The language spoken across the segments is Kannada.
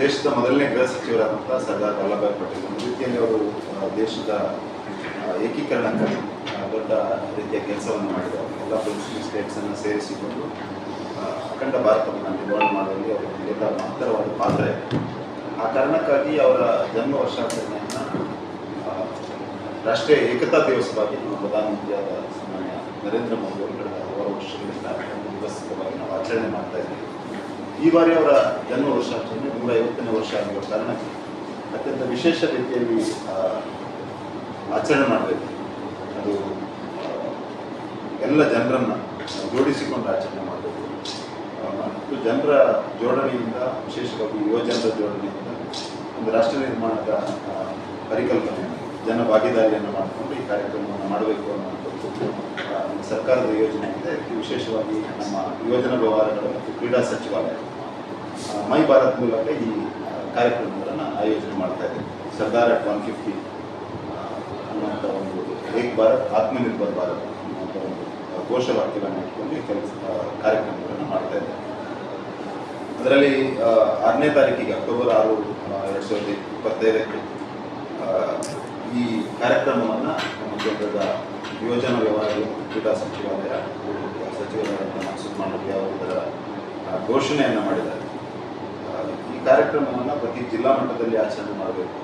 ದೇಶದ ಮೊದಲನೇ ಗೃಹ ಸಚಿವರಾದಂಥ ಸರ್ದಾರ್ ವಲ್ಲಭಾಯ್ ಪಟೇಲ್ ಒಂದು ರೀತಿಯಲ್ಲಿ ಅವರು ದೇಶದ ಏಕೀಕರಣಕ್ಕಾಗಿ ದೊಡ್ಡ ರೀತಿಯ ಕೆಲಸವನ್ನು ಮಾಡಿದ್ದಾರೆ. ಎಲ್ಲ ಪೊಲಿಟಿಕಲ್ ಸ್ಟೇಟ್ಸನ್ನು ಸೇರಿಸಿಕೊಂಡು ಅಖಂಡ ಭಾರತವನ್ನು ನಿರ್ಮಾಣ ಮಾಡುವಲ್ಲಿ ಅವರಿಗೆ ಮಹತ್ತರವಾದ ಪಾತ್ರ ಇದೆ ಆ ಕಾರಣಕ್ಕಾಗಿ ಅವರ ಜನ್ಮ ವರ್ಷಾಚರಣೆಯನ್ನು ರಾಷ್ಟ್ರೀಯ ಏಕತಾ ದಿವಸವಾಗಿ ನಮ್ಮ ಪ್ರಧಾನಮಂತ್ರಿಯಾದ ಸನ್ಮಾನ್ಯ ನರೇಂದ್ರ ಮೋದಿ ಅವರು ಕಳೆದ ಹಲವಾರು ವರ್ಷಗಳಿಂದ ಒಂದು ದಿವಸವಾಗಿ ನಾವು ಆಚರಣೆ ಮಾಡ್ತಾ ಇದ್ದೀವಿ ಈ ಬಾರಿ ಅವರ ಜನ್ಮ ವರ್ಷಾಚರಣೆ ನೂರ ಐವತ್ತನೇ ವರ್ಷ ಆಗಿರೋ ಕಾರಣ ಅತ್ಯಂತ ವಿಶೇಷ ರೀತಿಯಲ್ಲಿ ಆಚರಣೆ ಮಾಡಬೇಕು. ಅದು ಎಲ್ಲ ಜನರನ್ನು ಜೋಡಿಸಿಕೊಂಡು ಆಚರಣೆ ಮಾಡಬೇಕು. ಮತ್ತು ಜನರ ಜೋಡಣೆಯಿಂದ, ವಿಶೇಷವಾಗಿ ಯುವ ಜನರ ಜೋಡಣೆಯಿಂದ ಒಂದು ರಾಷ್ಟ್ರ ನಿರ್ಮಾಣದ ಪರಿಕಲ್ಪನೆ ಜನ ಭಾಗಿದಾರಿಯನ್ನು ಮಾಡಿಕೊಂಡು ಈ ಕಾರ್ಯಕ್ರಮವನ್ನು ಮಾಡಬೇಕು ಅನ್ನುವಂಥದ್ದು. ಸರ್ಕಾರದ ಯೋಜನೆ ಇದೆ. ವಿಶೇಷವಾಗಿ ನಮ್ಮ ಯುವಜನ ವ್ಯವಹಾರಗಳು ಮತ್ತು ಕ್ರೀಡಾ ಸಚಿವಾಲಯ. ಮೈ ಭಾರತ್ ಮೂಲಕ ಈ ಕಾರ್ಯಕ್ರಮಗಳನ್ನು ಆಯೋಜನೆ ಮಾಡ್ತಾ ಇದೆ. ಸರ್ದಾರ್ ಅಟ್ ಒನ್ ಫಿಫ್ಟಿ ಅನ್ನುವಂಥ ಒಂದು ಏಕ್ ಭಾರತ್ ಆತ್ಮನಿರ್ಭರ್ ಭಾರತ್ ಅನ್ನುವಂಥ ಒಂದು ಆ, ಘೋಷವಾಕ್ಯವನ್ನು ಇಟ್ಕೊಂಡು ಕೆಲಸ ಕಾರ್ಯಕ್ರಮಗಳನ್ನು ಮಾಡ್ತಾ ಇದೆ. ಅದರಲ್ಲಿ ಆರನೇ ತಾರೀಕಿಗೆ ಅಕ್ಟೋಬರ್ ಆರು ಎರಡು ಸಾವಿರದ ಇಪ್ಪತ್ತೈದಕ್ಕೆ ಈ ಕಾರ್ಯಕ್ರಮವನ್ನು ನಮ್ಮ ಕೇಂದ್ರದ ಯುವಜನ ವ್ಯವಹಾರಗಳು ಕ್ರೀಡಾ ಸಚಿವಾಲಯ ಹಾಗೂ ಮನ್ಸೂರ್ ಮನ್ಸುಖ್ ಅವರ ಘೋಷಣೆಯನ್ನು ಮಾಡಿದ್ದಾರೆ. ಈ ಕಾರ್ಯಕ್ರಮವನ್ನು ಪ್ರತಿ ಜಿಲ್ಲಾ ಮಟ್ಟದಲ್ಲಿ ಆಚರಣೆ ಮಾಡಬೇಕು.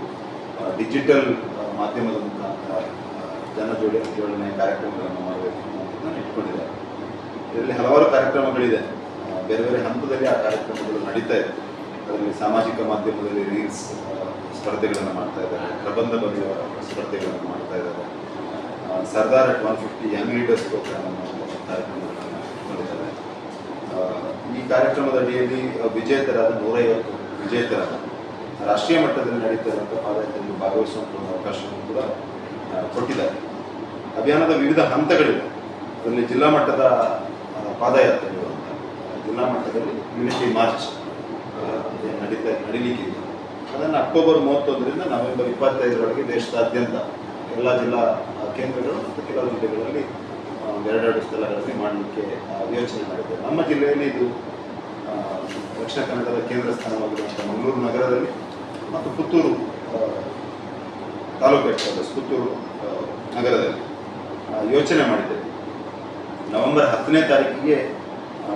ಡಿಜಿಟಲ್ ಮಾಧ್ಯಮದ ಮುಖಾಂತರ ಜನಜೋಡಿ ಜನ ಜೋಡಿ ಜೋಡಣೆ ಕಾರ್ಯಕ್ರಮಗಳನ್ನು ಮಾಡಬೇಕು ಅನ್ನೋದನ್ನು ಇಟ್ಕೊಂಡಿದ್ದಾರೆ. ಇದರಲ್ಲಿ ಹಲವಾರು ಕಾರ್ಯಕ್ರಮಗಳಿದೆ. ಬೇರೆ ಬೇರೆ ಹಂತದಲ್ಲಿ ಆ ಕಾರ್ಯಕ್ರಮಗಳು ನಡೀತಾ ಇದೆ. ಅದರಲ್ಲಿ ಸಾಮಾಜಿಕ ಮಾಧ್ಯಮದಲ್ಲಿ ರೀಲ್ಸ್ ಸ್ಪರ್ಧೆಗಳನ್ನು ಮಾಡ್ತಾ ಇದ್ದಾರೆ. ಪ್ರಬಂಧ ಬರೆಯುವ ಸ್ಪರ್ಧೆಗಳನ್ನು ಮಾಡ್ತಾ ಇದ್ದಾರೆ. Sardar at one fifty program ಅನ್ನೋ ಕಾರ್ಯಕ್ರಮಗಳನ್ನು ಈ ಕಾರ್ಯಕ್ರಮದ ಅಡಿಯಲ್ಲಿ ವಿಜೇತರಾದ ನೂರೈವತ್ತು ವಿಜೇತರಾದ ರಾಷ್ಟ್ರೀಯ ಮಟ್ಟದಲ್ಲಿ ನಡೀತಿರುವಂಥ ಪಾದಯಾತ್ರೆಯಲ್ಲಿ ಭಾಗವಹಿಸುವಂಥ ಒಂದು ಅವಕಾಶವನ್ನು ಕೂಡ ಕೊಟ್ಟಿದ್ದಾರೆ. ಅಭಿಯಾನದ ವಿವಿಧ ಹಂತಗಳಿವೆ. ಅದರಲ್ಲಿ ಜಿಲ್ಲಾ ಮಟ್ಟದ ಪಾದಯಾತ್ರೆಗಳು ಜಿಲ್ಲಾ ಮಟ್ಟದಲ್ಲಿ ಯುನಿಟಿ ಮಾರ್ಚ್ ನಡೀತಾ, ನಡೀಲಿಕ್ಕಿದೆ. ಅದನ್ನು ಅಕ್ಟೋಬರ್ ಮೂವತ್ತೊಂದರಿಂದ ನವೆಂಬರ್ ಇಪ್ಪತ್ತೈದರವರೆಗೆ ದೇಶದಾದ್ಯಂತ ಎಲ್ಲ ಜಿಲ್ಲಾ ಕೇಂದ್ರಗಳು ಮತ್ತು ಕೆಲವು ಜಿಲ್ಲೆಗಳಲ್ಲಿ ಎರಡೆರಡು ಸ್ಥಳಗಳಲ್ಲಿ ಮಾಡಲಿಕ್ಕೆ ಯೋಚನೆ ಮಾಡಿದ್ದೇವೆ. ನಮ್ಮ ಜಿಲ್ಲೆಯಲ್ಲಿ ಇದು ದಕ್ಷಿಣ ಕನ್ನಡದ ಕೇಂದ್ರ ಸ್ಥಾನವಾಗಿರುವಂಥ ಮಂಗಳೂರು ನಗರದಲ್ಲಿ ಮತ್ತು ಪುತ್ತೂರು ತಾಲೂಕು ಹೆಡ್ ಪುತ್ತೂರು ನಗರದಲ್ಲಿ ಯೋಚನೆ ಮಾಡಿದ್ದೇವೆ. ನವೆಂಬರ್ ಹತ್ತನೇ ತಾರೀಕಿಗೆ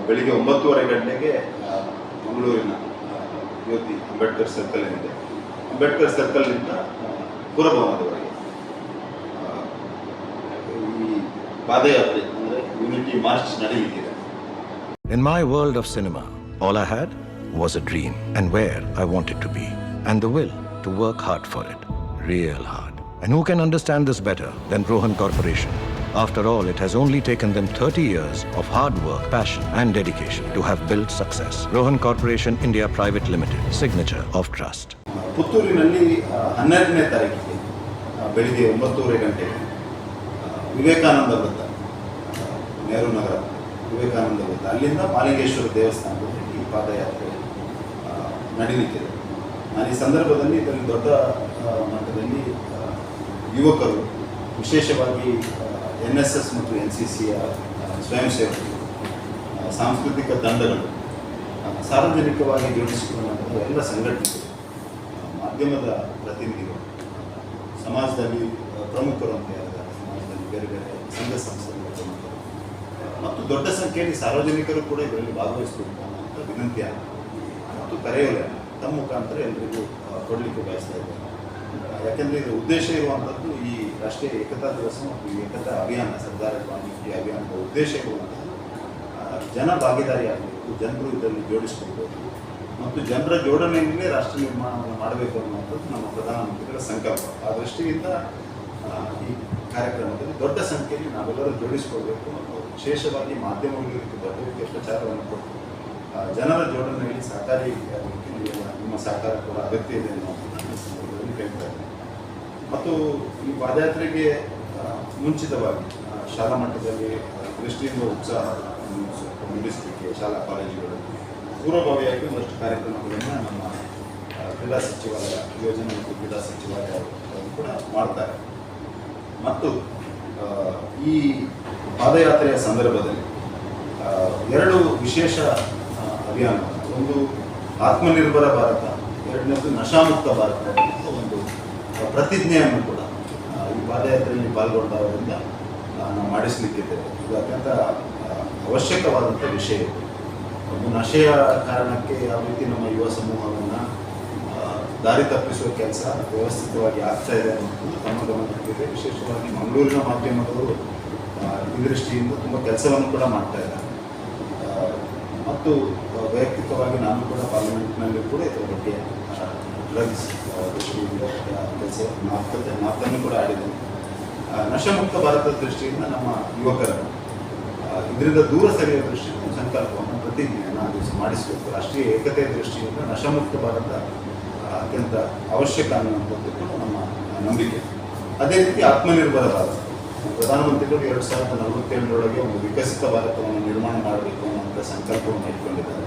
ಬೆಳಿಗ್ಗೆ ಒಂಬತ್ತುವರೆ ಗಂಟೆಗೆ ಮಂಗಳೂರಿನ ಜ್ಯೋತಿ ಅಂಬೇಡ್ಕರ್ ಸರ್ಕಲ್ ಏನಿದೆ. ಅಂಬೇಡ್ಕರ್ ಸರ್ಕಲ್ನಿಂದ ಪುರಭವನದವರೆಗೆ ಪಾದಯಾತ್ರೆ ಅಂದರೆ unity March ನಡೆಯಲಿಕ್ಕಿದೆ In my world of cinema, all I had was a dream and where I wanted to be, and the will to work hard for it. Real hard. And who can understand this better than Rohan Corporation? After all, it has only taken them 30 years of hard work, passion, and dedication to have built success. Rohan Corporation India Private Limited, signature of trust. ಪುತ್ತೂರಿನಲ್ಲಿ ಆ, ಹನ್ನೆರಡನೇ ತಾರೀಕಿಗೆ ಆ, ಬೆಳಿಗ್ಗೆ ಒಂಬತ್ತೂವರೆ ಗಂಟೆಗೆ ಆ, ವಿವೇಕಾನಂದ ವೃತ್ತ. ನೆಹರು ನಗರ, ವಿವೇಕಾನಂದ ವೃತ್ತ. ಅಲ್ಲಿಂದ ಮಾಲಿಂಗೇಶ್ವರ ದೇವಸ್ಥಾನದಲ್ಲಿ ಈ ಪಾದಯಾತ್ರೆ ನಡೀಲಿಕ್ಕಿದೆ. ನಾನು ಈ ಸಂದರ್ಭದಲ್ಲಿ ಇದರಲ್ಲಿ ದೊಡ್ಡ ಮಟ್ಟದಲ್ಲಿ ಯುವಕರು, ವಿಶೇಷವಾಗಿ ಎನ್ ಎಸ್ ಎಸ್ ಮತ್ತು ಎನ್ ಸಿ ಸಿಯ ಸ್ವಯಂ ಸೇವಕರು ಸಾಂಸ್ಕೃತಿಕ ತಂಡಗಳು ಸಾರ್ವಜನಿಕವಾಗಿ ಜೋಡಿಸಿಕೊಂಡಂತಹ ಎಲ್ಲ ಸಂಘಟನೆಗಳು ಮಾಧ್ಯಮದ ಪ್ರತಿನಿಧಿಗಳು ಸಮಾಜದಲ್ಲಿ ಪ್ರಮುಖರಂತೆ ಬೇರೆ ಬೇರೆ ಸಂಘ ಸಂಸ್ಥೆಗಳು ಮತ್ತು ದೊಡ್ಡ ಸಂಖ್ಯೆಯಲ್ಲಿ ಸಾರ್ವಜನಿಕರು ಕೂಡ ಇದರಲ್ಲಿ ಭಾಗವಹಿಸಬೇಕು ಅನ್ನುವಂಥ ವಿನಂತಿ ಆಗ್ತದೆ. ಮತ್ತು ಕರೆಯೋಲೆ ತಮ್ಮ ಮುಖಾಂತರ ಎಲ್ಲರಿಗೂ ಕೊಡಲಿಕ್ಕೆ ಬಯಸ್ತಾ ಇದ್ದಾರೆ. ಯಾಕೆಂದರೆ ಇದರ ಉದ್ದೇಶ ಇರುವಂಥದ್ದು ಈ ರಾಷ್ಟ್ರೀಯ ಏಕತಾ ದಿವಸ ಮತ್ತು ಈ ಏಕತಾ ಅಭಿಯಾನ, ಸರ್ದಾರ ವಾಲ್ಮೀಕಿ ಅಭಿಯಾನದ ಉದ್ದೇಶ ಇರುವಂಥದ್ದು. ಜನ ಭಾಗಿದಾರಿಯಾಗಬೇಕು, ಜನರು ಇದರಲ್ಲಿ ಜೋಡಿಸ್ಕೊಳ್ಬೇಕು. ಮತ್ತು ಜನರ ಜೋಡಣೆಯಿಂದಲೇ ರಾಷ್ಟ್ರ ನಿರ್ಮಾಣವನ್ನು ಮಾಡಬೇಕು ಅನ್ನುವಂಥದ್ದು ನಮ್ಮ ಪ್ರಧಾನಮಂತ್ರಿಗಳ ಸಂಕಲ್ಪ. ಆ ದೃಷ್ಟಿಯಿಂದ ಈ ಕಾರ್ಯಕ್ರಮದಲ್ಲಿ ದೊಡ್ಡ ಸಂಖ್ಯೆಯಲ್ಲಿ ನಾವೆಲ್ಲರೂ ಜೋಡಿಸಿಕೊಳ್ಬೇಕು ಮತ್ತು ವಿಶೇಷವಾಗಿ ಮಾಧ್ಯಮಗಳು ಇದಕ್ಕೆ ರೀತಿಯ ಪ್ರಚಾರವನ್ನು ಕೊಟ್ಟು ಜನರ ಜೋಡಣೆಯಲ್ಲಿ ಸಹಕಾರಿ ನಿಮ್ಮ ಸಹಕಾರ ಕೂಡ ಅಗತ್ಯ ಇದೆ ಸಂದರ್ಭದಲ್ಲಿ ಮತ್ತು ಈ ಪಾದಯಾತ್ರೆಗೆ ಮುಂಚಿತವಾಗಿ ಶಾಲಾ ಮಟ್ಟದಲ್ಲಿ ದೃಷ್ಟಿಯಿಂದ ಉತ್ಸಾಹ ಮೂಡಿಸಲಿಕ್ಕೆ ಶಾಲಾ ಕಾಲೇಜುಗಳಲ್ಲಿ ಪೂರ್ವಭಾವಿಯಾಗಿ ಒಂದಷ್ಟು ಕಾರ್ಯಕ್ರಮಗಳನ್ನು ನಮ್ಮ ಕ್ರೀಡಾ ಸಚಿವಾಲಯ ಯೋಜನೆ ಮತ್ತು ಕ್ರೀಡಾ ಸಚಿವಾಲಯ ಕೂಡ ಮಾಡ್ತಾರೆ. ಮತ್ತು ಈ ಪಾದಯಾತ್ರೆಯ ಸಂದರ್ಭದಲ್ಲಿ ಎರಡು ವಿಶೇಷ ಅಭಿಯಾನ ಒಂದು ಆತ್ಮನಿರ್ಭರ ಭಾರತ, ಎರಡನೇದು ನಶಾಮುಕ್ತ ಭಾರತ ಒಂದು ಪ್ರತಿಜ್ಞೆಯನ್ನು ಕೂಡ ಈ ಪಾದಯಾತ್ರೆಯಲ್ಲಿ ಪಾಲ್ಗೊಂಡವರಿಂದ ನಾನು ಮಾಡಿಸಲಿಕ್ಕಿದ್ದೇವೆ. ಇದು ಅತ್ಯಂತ ಅವಶ್ಯಕವಾದಂಥ ವಿಷಯ ಒಂದು ನಶೆಯ ಕಾರಣಕ್ಕೆ ಯಾವ ರೀತಿ ನಮ್ಮ ಯುವ ಸಮೂಹವನ್ನು ದಾರಿ ತಪ್ಪಿಸುವ ಕೆಲಸ ವ್ಯವಸ್ಥಿತವಾಗಿ ಆಗ್ತಾ ಇದೆ ಅನ್ನೋದು ವಿಶೇಷವಾಗಿ ಮಂಗಳೂರಿನ ಮಾಧ್ಯಮದವರು ಆ, ಈ ದೃಷ್ಟಿಯಿಂದ ತುಂಬ ಕೆಲಸವನ್ನು ಕೂಡ ಮಾಡ್ತಾ ಇದ್ದಾರೆ. ಮತ್ತು ವೈಯಕ್ತಿಕವಾಗಿ ನಾನು ಕೂಡ ಪಾರ್ಲಿಮೆಂಟ್ನಲ್ಲಿ ಕೂಡ ಇದರ ಬಗ್ಗೆ ಡ್ರಗ್ಸ್ ದೃಷ್ಟಿಯಿಂದ ಕೆಲಸ ಮಾತುಕತೆ ಮಾತನ್ನು ಕೂಡ ಆಡಿದ್ದೇನೆ. ನಶಮುಕ್ತ ಭಾರತದ ದೃಷ್ಟಿಯಿಂದ ನಮ್ಮ ಯುವಕರನ್ನು ಇದರಿಂದ ದೂರ ಸರಿಯುವ ದೃಷ್ಟಿಯಿಂದ ಸಂಕಲ್ಪವನ್ನು ನಾನು ದಿವಸ ಮಾಡಿಸಬೇಕು. ರಾಷ್ಟ್ರೀಯ ಏಕತೆಯ ದೃಷ್ಟಿಯಿಂದ ನಶಮುಕ್ತ ಭಾರತ ಅತ್ಯಂತ ಅವಶ್ಯಕ ಅನ್ನುವಂಥದ್ದು ನಮ್ಮ ನಂಬಿಕೆ. ಅದೇ ರೀತಿ ಆತ್ಮನಿರ್ಭರ ಭಾರತ ಪ್ರಧಾನಮಂತ್ರಿಗಳು ಎರಡು ಸಾವಿರದ ನಲವತ್ತೇಳರೊಳಗೆ ಒಂದು ವಿಕಸಿತ ಭಾರತವನ್ನು ನಿರ್ಮಾಣ ಮಾಡಬೇಕು ಅನ್ನುವಂಥ ಸಂಕಲ್ಪವನ್ನು ಇಟ್ಕೊಂಡಿದ್ದಾರೆ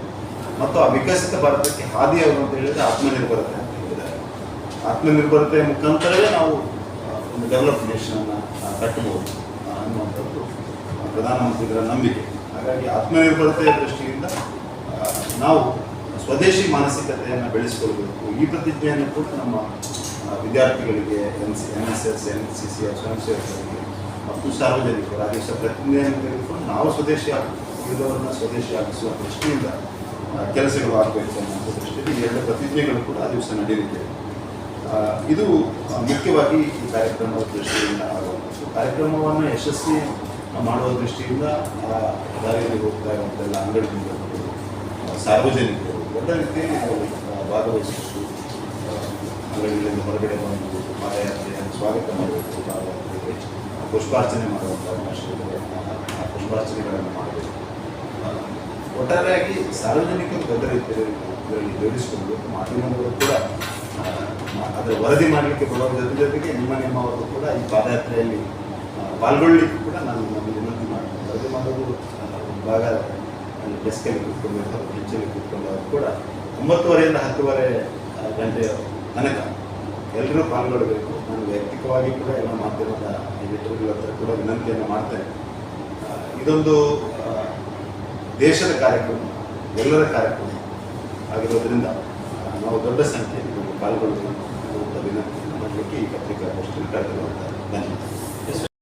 ಮತ್ತು ಆ ವಿಕಸಿತ ಭಾರತಕ್ಕೆ ಹಾದಿ ಅಂತ ಹೇಳಿದ್ರೆ ಆತ್ಮನಿರ್ಭರತೆ ಅಂತ ಹೇಳಿದ್ದಾರೆ. ಆತ್ಮನಿರ್ಭರತೆಯ ಮುಖಾಂತರವೇ ನಾವು ಒಂದು ಡೆವಲಪ್ ನೇಷನನ್ನು ಕಟ್ಟಬಹುದು ಅನ್ನುವಂಥದ್ದು ಪ್ರಧಾನಮಂತ್ರಿಗಳ ನಂಬಿಕೆ. ಹಾಗಾಗಿ ಆತ್ಮನಿರ್ಭರತೆಯ ದೃಷ್ಟಿಯಿಂದ ನಾವು ಸ್ವದೇಶಿ ಮಾನಸಿಕತೆಯನ್ನು ಬೆಳೆಸಿಕೊಳ್ಬೇಕು. ಈ ಪ್ರತಿಜ್ಞೆಯನ್ನು ಕೂಡ ನಮ್ಮ ವಿದ್ಯಾರ್ಥಿಗಳಿಗೆ, N C, N S S, N C C ಸ್ವಯಂ ಸೇವಕರಿಗೆ ಮತ್ತು ಸಾರ್ವಜನಿಕರು ಆ ದಿವಸ ಪ್ರತಿಜ್ಞೆಯನ್ನು ತೆಗೆದುಕೊಂಡು ನಾವು ಸ್ವದೇಶಿ ಉಳಿದವರನ್ನ ಸ್ವದೇಶಿ ಆಗಿಸುವ ದೃಷ್ಟಿಯಿಂದ ಕೆಲಸಗಳು ಆಗಬೇಕು ಅನ್ನೋ ದೃಷ್ಟಿಯಲ್ಲಿ ಎರಡು ಪ್ರತಿಜ್ಞೆಗಳು ಕೂಡ ಆ ದಿವಸ ನಡೆಯಲಿದೆ. ಇದು ಮುಖ್ಯವಾಗಿ ಈ ಕಾರ್ಯಕ್ರಮದ ದೃಷ್ಟಿಯಿಂದ ಆಗುವಂಥದ್ದು. ಕಾರ್ಯಕ್ರಮವನ್ನು ಯಶಸ್ವಿ ಮಾಡುವ ದೃಷ್ಟಿಯಿಂದ ದಾರಿಯಲ್ಲಿ ಹೋಗ್ತಾ ಇರುವಂತೆಲ್ಲ ಅಂಗಡಿಗಳು ಸಾರ್ವಜನಿಕರು ಎಲ್ಲ ರೀತಿಯಲ್ಲಿ ಭಾಗವಹಿಸಬೇಕು ಅಂಗಡಿಗಳಿಂದ ಹೊರಗಡೆ ಬಂದು ಪಾದಯಾತ್ರೆಯನ್ನು ಸ್ವಾಗತ ಮಾಡಬೇಕು ಪಾದಯಾತ್ರೆಗೆ ಪುಷ್ಪಾರ್ಚನೆ ಮಾಡುವಂಥ ಅವಕಾಶವಿದೆ ಆ, ಪುಷ್ಪಾರ್ಚನೆಗಳನ್ನು ಮಾಡಬೇಕು ಒಟ್ಟಾರೆಯಾಗಿ ಸಾರ್ವಜನಿಕರು ದೊಡ್ಡ ರೀತಿಯಲ್ಲಿ ಜೋಡಿಸಿಕೊಂಡು ಮಾಧ್ಯಮಗಳು ಕೂಡ ಅದರ ವರದಿ ಮಾಡಲಿಕ್ಕೆ ಬರುವ ಜೊತೆ ಜೊತೆಗೆ ನಿಮ್ಮ ನಿಮ್ಮವರು ಕೂಡ ಈ ಪಾದಯಾತ್ರೆಯಲ್ಲಿ ಆ, ಕೂಡ ನಾನು ವಿನಂತಿ ಮಾಡ್ತೀನಿ ವರದಿ ಮಾಡೋದು ಭಾಗ ಅಲ್ಲಿ ಡೆಸ್ಕಲ್ಲಿ ಕೂತ್ಕೊಂಡಿರ್ತಾರೆ ಬೆಂಚಲ್ಲಿ ಕೂತ್ಕೊಂಡವರು ಕೂಡ ಒಂಬತ್ತುವರೆಯಿಂದ ಹತ್ತುವರೆ ಗಂಟೆಯ ತನಕ ಎಲ್ಲರೂ ಪಾಲ್ಗೊಳ್ಳಬೇಕು ನಾನು ವೈಯಕ್ತಿಕವಾಗಿ ಕೂಡ ಎಲ್ಲ ಮಾಧ್ಯಮದ ಎಡಿಟರ್ಗಳ ಹತ್ರ ಕೂಡ ವಿನಂತಿಯನ್ನು ಮಾಡ್ತೇನೆ. ಇದೊಂದು ದೇಶದ ಕಾರ್ಯಕ್ರಮ, ಎಲ್ಲರ ಕಾರ್ಯಕ್ರಮ ಆಗಿರೋದ್ರಿಂದ ನಾವು ದೊಡ್ಡ ಸಂಖ್ಯೆಯಲ್ಲಿ ಪಾಲ್ಗೊಳ್ಳಬೇಕು ಅಂತ ವಿನಂತಿಯನ್ನು ಮಾಡಲಿಕ್ಕೆ ಈ ಪತ್ರಿಕಾಗೋಷ್ಠಿಯಲ್ಲಿ ಕರೆದಿರುವಂಥ ಧನ್ಯವಾದ